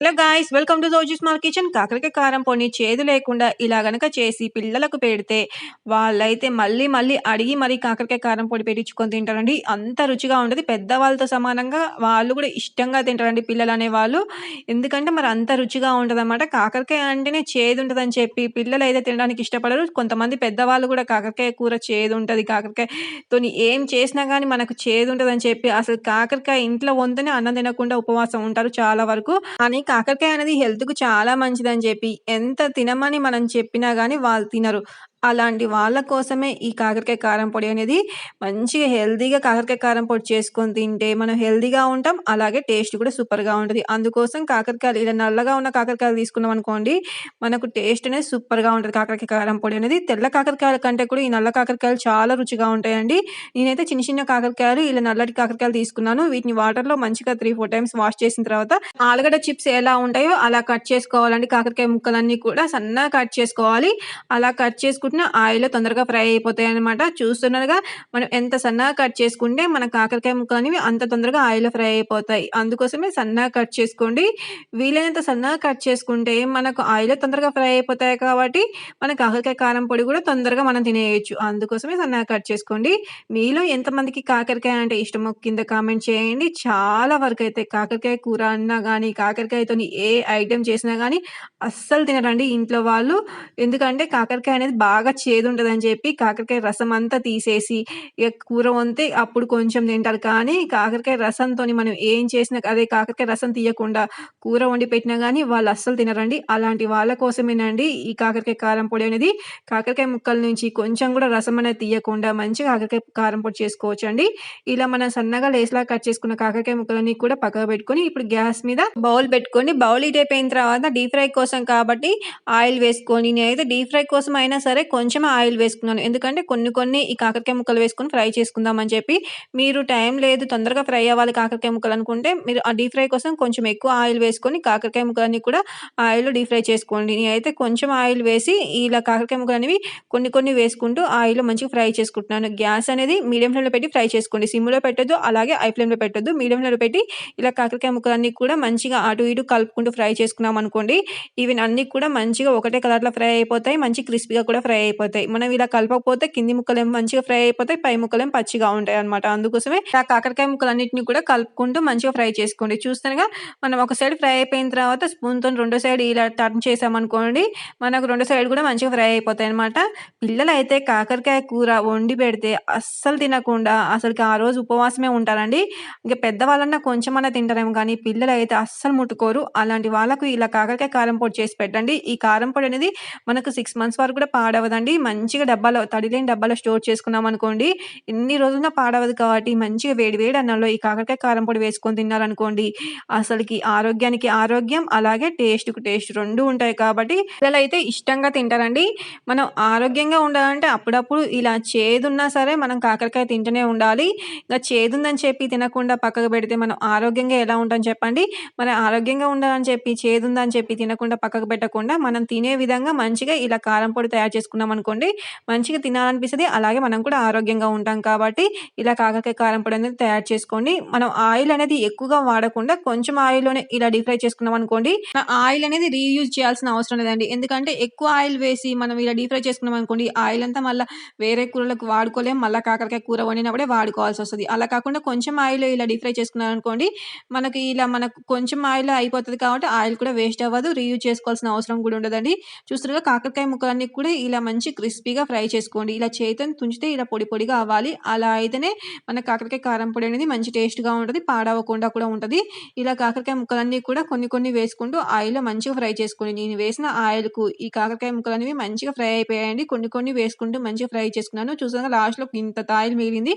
Hello guys welcome to Joji small kitchen. కాకరకాయ కారం పొడి చేదు లేకుండా ఇలా గనక చేసి పిల్లలకు పెడితే వాళ్ళైతే మళ్ళీ మళ్ళీ అడిగి మరీ కాకరకాయ కారం పొడి పెట్టించుకొని తింటారండి. అంత రుచిగా ఉంటుంది పెద్దవాళ్ళతో సమానంగా వాళ్ళు కూడా ఇష్టంగా తింటారండి పిల్లలు అనేవాళ్ళు. ఎందుకంటే మరి అంత రుచిగా ఉంటుంది అనమాట కాకరకాయ అంటేనే చేదు ఉంటుందని చెప్పి పిల్లలు అయితే తినడానికి ఇష్టపడరు. కొంతమంది పెద్దవాళ్ళు కూడా కాకరకాయ కూర చేదు ఉంటుంది. కాకరకాయతో ఏం చేసినా కానీ మనకు చేదు ఉంటుందని చెప్పి అసలు కాకరకాయ ఇంట్లో వంతనే అన్నం తినకుండా ఉపవాసం ఉంటారు చాలా వరకు. అనేక కాకరకాయ అనేది హెల్త్‌కు చాలా మంచిదని చెప్పి, ఎంత తినమని మనం చెప్పినా కానీ వాళ్ళు తినరు. అలాంటి వాళ్ళ కోసమే ఈ కాకరకాయ కారం పొడి అనేది మంచిగా హెల్తీగా కాకరకాయ కారం పొడి చేసుకొని తింటే మనం హెల్దీగా ఉంటాం. అలాగే టేస్ట్ కూడా సూపర్‌గా ఉంటుంది అందుకోసం కాకరకాయలు ఇలా నల్లగా ఉన్న కాకరకాయలు తీసుకున్నాం అనుకోండి, మనకు టేస్ట్ అనేది సూపర్‌గా ఉంటుంది కాకరకాయ కారం పొడి అనేది. తెల్ల కాకరకాయల కంటే కూడా ఈ నల్ల కాకరకాయలు చాలా రుచిగా ఉంటాయండి. నేనైతే చిన్న చిన్న కాకరకాయలు ఇలా నల్లటి కాకరకాయలు తీసుకున్నాను. వీటిని వాటర్‌లో మంచిగా త్రీ ఫోర్ టైమ్స్ వాష్ చేసిన తర్వాత ఆలుగడ్డ చిప్స్ ఎలా ఉంటాయో అలా కట్ చేసుకోవాలండి. కాకరకాయ ముక్కలన్నీ కూడా సన్నగా కట్ చేసుకోవాలి. అలా కట్ చేసుకుంటే చేసుకుంటున్న ఆయిల్ తొందరగా ఫ్రై అయిపోతాయి అనమాట చూస్తున్నారుగా మనం ఎంత సన్నగా కట్ చేసుకుంటే మన కాకరకాయ ముక్కలు అనేవి అంత తొందరగా ఆయిల్ ఫ్రై అయిపోతాయి. అందుకోసమే సన్నగా కట్ చేసుకోండి. వీలైనంత సన్నగా కట్ చేసుకుంటే మనకు ఆయిల్ తొందరగా ఫ్రై అయిపోతాయి కాబట్టి మన కాకరకాయ కారం పొడి కూడా తొందరగా మనం తినేయచ్చు. అందుకోసమే సన్నగా కట్ చేసుకోండి. మీలో ఎంతమందికి కాకరకాయ అంటే ఇష్టమో కింద కామెంట్ చేయండి. చాలా వరకు అయితే కాకరకాయ కూర అన్నా కానీ కాకరకాయతో ఏ ఐటెం చేసినా కానీ అస్సలు తినరండి ఇంట్లో వాళ్ళు. ఎందుకంటే కాకరకాయ అనేది బాగా బాగా చేదుంటదని చెప్పి కాకరకాయ రసం అంతా తీసేసి ఇక కూర వంతే అప్పుడు కొంచెం తింటారు. కానీ కాకరకాయ రసంతో మనం ఏం చేసినా అదే కాకరకాయ రసం తీయకుండా కూర వండి పెట్టినా కానీ వాళ్ళు అస్సలు తినరండి. అలాంటి వాళ్ళ కోసమేనండి ఈ కాకరకాయ కారం పొడి అనేది. కాకరకాయ ముక్కల నుంచి కొంచెం కూడా రసం అనేది తీయకుండా మంచిగా కాకరకాయ కారం పొడి చేసుకోవచ్చు అండి ఇలా మనం సన్నగా లేస్లా కట్ చేసుకున్న కాకరకాయ ముక్కలన్నీ కూడా పక్కకు పెట్టుకొని ఇప్పుడు గ్యాస్ మీద బౌల్ పెట్టుకొని బౌల్ ఇట్ అయిపోయిన తర్వాత డీప్ ఫ్రై కోసం కాబట్టి ఆయిల్ వేసుకొని నేనైతే డీప్ ఫ్రై కోసం అయినా సరే కొంచెం ఆయిల్ వేసుకున్నాను. ఎందుకంటే కొన్ని కొన్ని ఈ కాకరకాయ ముక్కలు వేసుకొని ఫ్రై చేసుకుందామని చెప్పి మీరు టైం లేదు తొందరగా ఫ్రై అవ్వాలి కాకరకాయ ముక్కలు అనుకుంటే మీరు ఆ డీప్ ఫ్రై కోసం కొంచెం ఎక్కువ ఆయిల్ వేసుకొని కాకరకాయ ముక్కలన్నీ కూడా ఆయిల్ డీప్ ఫ్రై చేసుకోండి. నేనైతే కొంచెం ఆయిల్ వేసి ఇలా కాకరకాయ ముక్కలు అనేవి కొన్ని కొన్ని వేసుకుంటూ ఆయిల్ మంచిగా ఫ్రై చేసుకుంటున్నాను. గ్యాస్ అనేది మీడియం ఫ్లేమ్లో పెట్టి ఫ్రై చేసుకోండి. సిమ్లో పెట్టద్దు అలాగే ఐ ఫ్లేమ్లో పెట్టద్దు. మీడియం ఫ్లేమ్లో పెట్టి ఇలా కాకరకాయ ముక్కలన్నీ కూడా మంచిగా అటు ఇటు కలుపుకుంటూ ఫ్రై చేసుకున్నాం అనుకోండి ఇవి అన్నీ కూడా మంచిగా ఒకటే కలర్లో ఫ్రై అయిపోతాయి మంచి క్రిస్పీగా కూడా ఫ్రై అయిపోతాయి. మనం ఇలా కలపకపోతే కింది ముక్కలు ఏమో మంచిగా ఫ్రై అయిపోతాయి పై ముక్కలు ఏమో పచ్చిగా ఉంటాయి అనమాట అందుకోసమే ఆ కాకరకాయ ముక్కలన్నింటినీ కూడా కలుపుకుంటూ మంచిగా ఫ్రై చేసుకోండి. చూస్తానుగా మనం ఒక సైడ్ ఫ్రై అయిపోయిన తర్వాత స్పూన్తో రెండో సైడ్ ఇలా టర్న్ చేసామనుకోండి మనకు రెండో సైడ్ కూడా మంచిగా ఫ్రై అయిపోతాయి అనమాట పిల్లలు అయితే కాకరకాయ కూర వండి పెడితే అస్సలు తినకుండా అసలుకి ఆ రోజు ఉపవాసమే ఉంటారండి. ఇంకా పెద్దవాళ్ళన్నా కొంచెమన్నా తింటారేమో కానీ పిల్లలు అయితే అస్సలు ముట్టుకోరు. అలాంటి వాళ్ళకు ఇలా కాకరకాయ కారం పొడి చేసి పెట్టండి. ఈ కారం పొడి అనేది మనకు సిక్స్ మంత్స్ వరకు కూడా పాడవదండి మంచిగా డబ్బాలో తడిలేని డబ్బాలో స్టోర్ చేసుకున్నాం అనుకోండి ఎన్ని రోజులు పాడవదు కాబట్టి మంచిగా వేడి వేడి అన్నంలో ఈ కాకరకాయ కారం పొడి వేసుకొని తిన్నారనుకోండి అసలుకి ఆరోగ్యానికి ఆరోగ్యం అలాగే టేస్ట్‌కు టేస్ట్ రెండు ఉంటాయి కాబట్టి పిల్లలైతే ఇష్టంగా తింటారండి. మనం ఆరోగ్యంగా ఉండాలంటే అప్పుడప్పుడు ఇలా చేదున్నా సరే మనం కాకరకాయ తింటూనే ఉండాలి. ఇక చేదుందని చెప్పి తినకుండా పక్కకు పెడితే మనం ఆరోగ్యంగా ఎలా ఉంటాం చెప్పండి. మనం ఆరోగ్యంగా ఉండాలని చెప్పి చేదుందని చెప్పి తినకుండా పక్కకు పెట్టకుండా మనం తినే విధంగా మంచిగా ఇలా కారం పొడి తయారు చేసుకున్నాం అనుకోండి మంచిగా తినాలనిపిస్తుంది అలాగే మనం కూడా ఆరోగ్యంగా ఉంటాం కాబట్టి ఇలా కాకరకాయ కారం పొడి అనేది తయారు చేసుకోండి. మనం ఆయిల్ అనేది ఎక్కువగా వాడకుండా కొంచెం ఆయిల్‌లోనే ఇలా డీప్ ఫ్రై చేసుకున్నాం అనుకోండి ఆయిల్ అనేది రీయూజ్ చేయాల్సిన అవసరం లేదండి. ఎందుకంటే ఎక్కువ ఆయిల్ వేసి మనం ఇలా డీప్ ఫ్రై చేసుకున్నాం అనుకోండి ఆయిల్ అంతా మళ్ళీ వేరే కూరలకు వాడుకోలేం. మళ్ళీ కాకరకాయ కూర వండినప్పుడే వాడుకోవాల్సి వస్తుంది అలా కాకుండా కొంచెం ఆయిల్ ఇలా డీప్ ఫ్రై చేసుకున్నారనుకోండి మనకి ఇలా మనకు కొంచెం ఆయిల్ అయిపోతుంది కాబట్టి ఆయిల్ కూడా వేస్ట్ అవ్వదు. రీయూజ్ చేసుకోవాల్సిన అవసరం కూడా ఉండదండి. చూస్తున్నారు కాకరకాయ ముక్కలన్నీ కూడా ఇలా మంచి క్రిస్పీగా ఫ్రై చేసుకోండి. ఇలా చేతితోని తుంచితే ఇలా పొడి పొడిగా అవ్వాలి. అలా అయితేనే మన కాకరకాయ కారం పొడి అనేది మంచి టేస్ట్‌గా ఉంటుంది పాడవకుండా కూడా ఉంటుంది ఇలా కాకరకాయ ముక్కలన్నీ కూడా కొన్ని కొన్ని వేసుకుంటూ ఆయిల్‌లో మంచిగా ఫ్రై చేసుకోండి. నేను వేసిన ఆయిల్‌కు ఈ కాకరకాయ ముక్కలనేవి మంచిగా ఫ్రై అయిపోయాయండి. కొన్ని కొన్ని వేసుకుంటూ మంచిగా ఫ్రై చేసుకున్నాను. చూసాక లాస్ట్‌లో ఇంత ఆయిల్ మిగిలింది.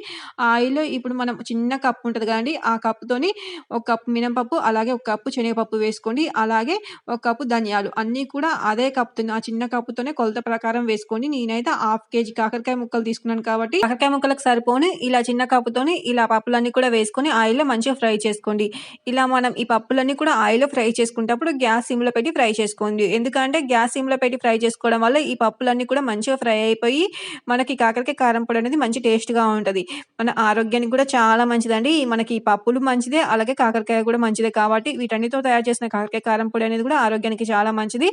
ఆయిల్‌లో ఇప్పుడు మనం చిన్న కప్పు ఉంటుంది కదండి ఆ కప్పుతోని ఒక కప్పు మినపప్పు అలాగే ఒక కప్పు శనగపప్పు వేసుకోండి. అలాగే ఒక కప్పు ధనియాలు అన్నీ కూడా అదే కప్పుతోని ఆ చిన్న కప్పుతోనే కొలత ప్రకారం వేసుకోండి. నేనైతే హాఫ్ కేజీ కాకరకాయ ముక్కలు తీసుకున్నాను కాబట్టి కాకరకాయ ముక్కలకు సరిపోని ఇలా చిన్న కప్పుతోని ఇలా పప్పులన్నీ కూడా వేసుకొని ఆయిల్‌లో మంచిగా ఫ్రై చేసుకోండి. ఇలా మనం ఈ పప్పులన్నీ కూడా ఆయిల్‌లో ఫ్రై చేసుకునేటప్పుడు గ్యాస్ సిమ్‌లో పెట్టి ఫ్రై చేసుకోండి. ఎందుకంటే గ్యాస్ సిమ్‌లో పెట్టి ఫ్రై చేసుకోవడం వల్ల ఈ పప్పులన్నీ కూడా మంచిగా ఫ్రై అయిపోయి మనకి కాకరకాయ కారం పొడి అనేది మంచి టేస్ట్‌గా ఉంటుంది మన ఆరోగ్యానికి కూడా చాలా మంచిదండి. మనకి ఈ పప్పులు మంచిదే అలాగే కాకరకాయ కూడా మంచిదే కాబట్టి వీటన్నిటితో తయారు చేసిన కాకరకాయ కారం పొడి అనేది కూడా ఆరోగ్యానికి చాలా మంచిది.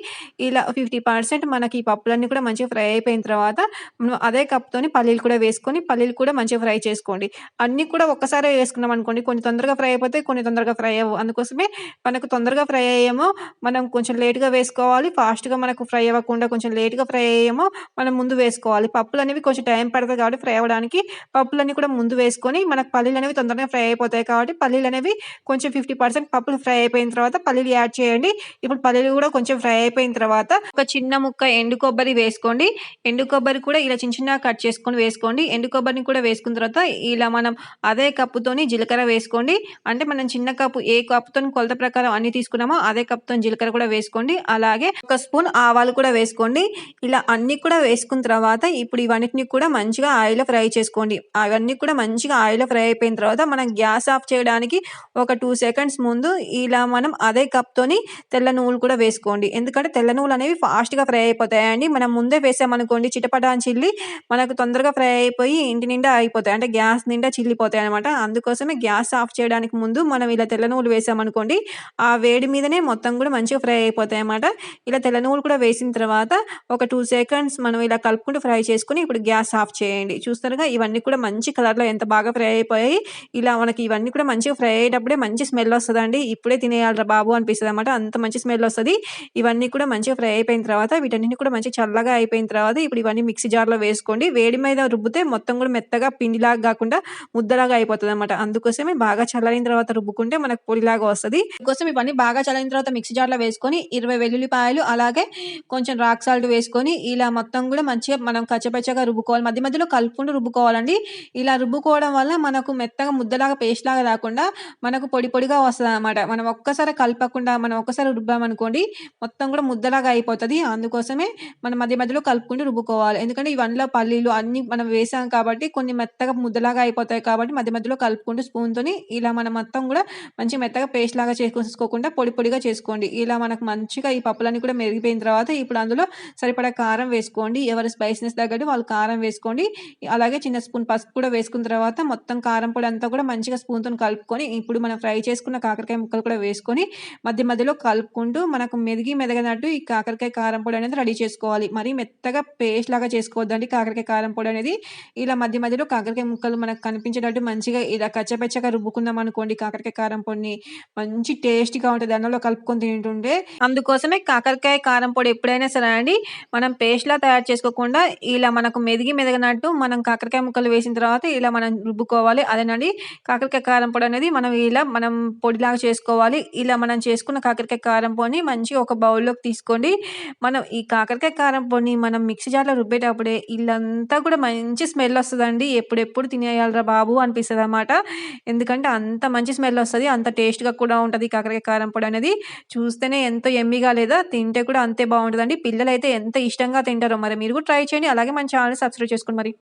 ఇలా 50% మనకి ఈ పప్పులన్నీ కూడా మంచిగా ఫ్రై అయిపోయిన తర్వాత మనం అదే కప్‌తోని పల్లీలు కూడా వేసుకొని పల్లీలు కూడా మంచిగా ఫ్రై చేసుకోండి. అన్నీ కూడా ఒక్కసారే వేసుకున్నాం అనుకోండి కొన్ని తొందరగా ఫ్రై అయిపోతాయి. కొన్ని తొందరగా ఫ్రై అవ్వవు. అందుకోసమే మనకు తొందరగా ఫ్రై అయ్యేమో మనం కొంచెం లేట్‌గా వేసుకోవాలి. ఫాస్ట్‌గా మనకు ఫ్రై అవ్వకుండా కొంచెం లేట్‌గా ఫ్రై అయ్యేమో మనం ముందు వేసుకోవాలి. పప్పులు అనేవి కొంచెం టైం పడుతుంది కాబట్టి ఫ్రై అవ్వడానికి పప్పులన్నీ కూడా ముందు వేసుకొని మనకు పల్లీలు అనేవి తొందరగా ఫ్రై అయిపోతాయి కాబట్టి పల్లీలనేవి కొంచెం 50% పప్పులు ఫ్రై అయిపోయిన తర్వాత పల్లీలు యాడ్ చేయండి. ఇప్పుడు పల్లీలు కూడా కొంచెం ఫ్రై అయిపోయిన తర్వాత ఒక చిన్న ముక్క ఎండు కొబ్బరి వేసుకోండి. ఎండు కొబ్బరి కూడా ఇలా చిన్న చిన్నగా కట్ చేసుకొని వేసుకోండి. ఎండు కొబ్బరిని కూడా వేసుకున్న తర్వాత ఇలా మనం అదే కప్పుతోని జీలకర్ర వేసుకోండి. అంటే మనం చిన్న కప్పు ఏ కప్పుతో కొలత ప్రకారం అన్ని తీసుకున్నామో అదే కప్పుతో జీలకర్ర కూడా వేసుకోండి. అలాగే ఒక స్పూన్ ఆవాలు కూడా వేసుకోండి. ఇలా అన్ని కూడా వేసుకున్న తర్వాత ఇప్పుడు ఇవన్నిటిని కూడా మంచిగా ఆయిల్‌లో ఫ్రై చేసుకోండి. అవన్నీ కూడా మంచిగా ఆయిల్‌లో ఫ్రై అయిపోయిన తర్వాత మనం గ్యాస్ ఆఫ్ చేయడానికి ఒక టూ సెకండ్స్ ముందు ఇలా మనం అదే కప్‌తోని తెల్ల నువ్వులు కూడా వేసుకోండి. ఎందుకంటే తెల్ల నువ్వులు అనేవి ఫాస్ట్‌గా ఫ్రై అయిపోతాయండి. మనం ముందే వేసామనుకోండి చిటపట అని చిల్లి మనకు తొందరగా ఫ్రై అయిపోయి ఇంటి నిండా అయిపోతాయి. అంటే గ్యాస్ నిండా చిల్లిపోతాయన్నమాట. అందుకోసమే గ్యాస్ ఆఫ్ చేయడానికి ముందు మనం ఇలా తెల్ల నువ్వులు వేసామనుకోండి ఆ వేడి మీదనే మొత్తం కూడా మంచిగా ఫ్రై అయిపోతాయి అనమాట ఇలా తెల్ల నువ్వులు కూడా వేసిన తర్వాత ఒక టూ సెకండ్స్ మనం ఇలా కలుపుకుంటూ ఫ్రై చేసుకొని ఇప్పుడు గ్యాస్ ఆఫ్ చేయండి. చూస్తారుగా ఇవన్నీ కూడా మంచి కలర్‌లో ఎంత బాగా ఫ్రై అయిపోయాయి. ఇలా మనకి ఇవన్నీ కూడా మంచిగా ఫ్రై అయ్యేటప్పుడే మంచి స్మెల్ వస్తుందండి ఇప్పుడే తినేయాలిరా బాబు అనిపిస్తుంది అనమాట అంత మంచి స్మెల్ వస్తది. ఇవన్నీ కూడా మంచిగా ఫ్రై అయిపోయిన తర్వాత వీటన్నిటిని కూడా మంచి చల్లగా అయిపోయిన తర్వాత ఇప్పుడు ఇవన్నీ మిక్సీ జార్‌లో వేసుకోండి. వేడి మీద రుబ్బితే మొత్తం కూడా మెత్తగా పిండిలాగా కాకుండా ముద్దలాగా అయిపోతుంది అనమాట అందుకోసమే బాగా చల్లారిన తర్వాత రుబ్బుకుంటే మనకు పొడిలాగా వస్తుంది అందుకోసం ఇవన్నీ బాగా చల్లారిన తర్వాత మిక్సీ జార్‌లో వేసుకొని 20 వెల్లుల్లిపాయలు అలాగే కొంచెం రాక్ సాల్ట్ వేసుకొని ఇలా మొత్తం కూడా మంచిగా మనం కచ్చపచ్చగా రుబ్బుకోవాలి. మధ్య మధ్యలో కలుపుకుంటూ రుబ్బుకోవాలండి. ఇలా రుబ్బుకోవడం వల్ల మనకు మెత్తగా ముద్దలాగా పేస్ట్ లాగా రాకుండా మనకు పొడి పొడిగా అనమాట మనం ఒక్కసారి కలపకుండా మనం ఒక్కసారి రుబ్బామనుకోండి మొత్తం కూడా ముద్దలాగా అయిపోతుంది అందుకోసమే మనం మధ్య మధ్యలో కలుపుకుంటూ రుబ్బుకోవాలి. ఎందుకంటే ఇవన్నిలో పల్లీలు అన్నీ మనం వేసాం కాబట్టి కొన్ని మెత్తగా ముద్దలాగా అయిపోతాయి కాబట్టి మధ్య మధ్యలో కలుపుకుంటూ స్పూన్‌తోని ఇలా మనం మొత్తం కూడా మంచి మెత్తగా పేస్ట్‌లాగా చేసుకోకుండా పొడి పొడిగా చేసుకోండి. ఇలా మనకు మంచిగా ఈ పప్పులన్నీ కూడా మెరిగిపోయిన తర్వాత ఇప్పుడు అందులో సరిపడా కారం వేసుకోండి. ఎవరి స్పైసీనెస్ తగ్గట్టు వాళ్ళు కారం వేసుకోండి. అలాగే చిన్న స్పూన్ పసుపు కూడా వేసుకున్న తర్వాత మొత్తం కారం పొడి అంతా కూడా మంచిగా స్పూన్‌తోని కలుపుకొని ఇప్పుడు మనం ఫ్రై చేసుకున్న కాకరకాయ ముక్కలు కూడా వేసుకొని మధ్య మధ్యలో కలుపుకుంటూ మనకు మెదిగి మెదగనట్టు ఈ కాకరకాయ కారం పొడి అనేది రెడీ చేసుకోవాలి. మరీ మెత్తగా పేస్ట్‌లాగా చేసుకోవద్దండి కాకరకాయ కారం పొడి అనేది. ఇలా మధ్య మధ్యలో కాకరకాయ ముక్కలు మనకు కనిపించేటట్టు మంచిగా ఇలా కచ్చపచ్చగా రుబ్బుకున్నాం అనుకోండి కాకరకాయ కారం పొడిని మంచి టేస్టీగా ఉంటుంది అన్నంలో కలుపుకొని తింటుంటే. అందుకోసమే కాకరకాయ కారం పొడి ఎప్పుడైనా సరే అండి మనం పేస్ట్‌లా తయారు చేసుకోకుండా ఇలా మనకు మెదిగి మెదగనట్టు మనం కాకరకాయ ముక్కలు వేసిన తర్వాత ఇలా మనం రుబ్బుకోవాలి. అదేనండి కాకరకాయ కారం పొడి అనేది మనం ఇలా మనం పొడిలాగా చేసుకోవాలి. ఇలా మనం చేసుకున్న కాకరకాయ కారం పొడిని మంచిగా ఒక బౌల్‌లోకి తీసుకోండి. మనం ఈ కాకరకాయ కారం పొడిని మనం మిక్సీ జార్‌లో రుబ్బేటప్పుడే ఇల్లంతా కూడా మంచి స్మెల్ వస్తుందండి ఎప్పుడెప్పుడు తినేయాలిరా బాబు అనిపిస్తుంది అనమాట ఎందుకంటే అంత మంచి స్మెల్ వస్తుంది అంత టేస్ట్‌గా కూడా ఉంటుంది కాకరకాయ కారం పొడి అనేది. చూస్తేనే ఎంతో ఎమ్మిగా లేదా తింటే కూడా అంతే బావుంటదండి. పిల్లలైతే ఎంత ఇష్టంగా తింటారో మరి మీరు కూడా ట్రై చేయండి. అలాగే మన ఛానల్ సబ్స్క్రైబ్ చేసుకోండి మరి.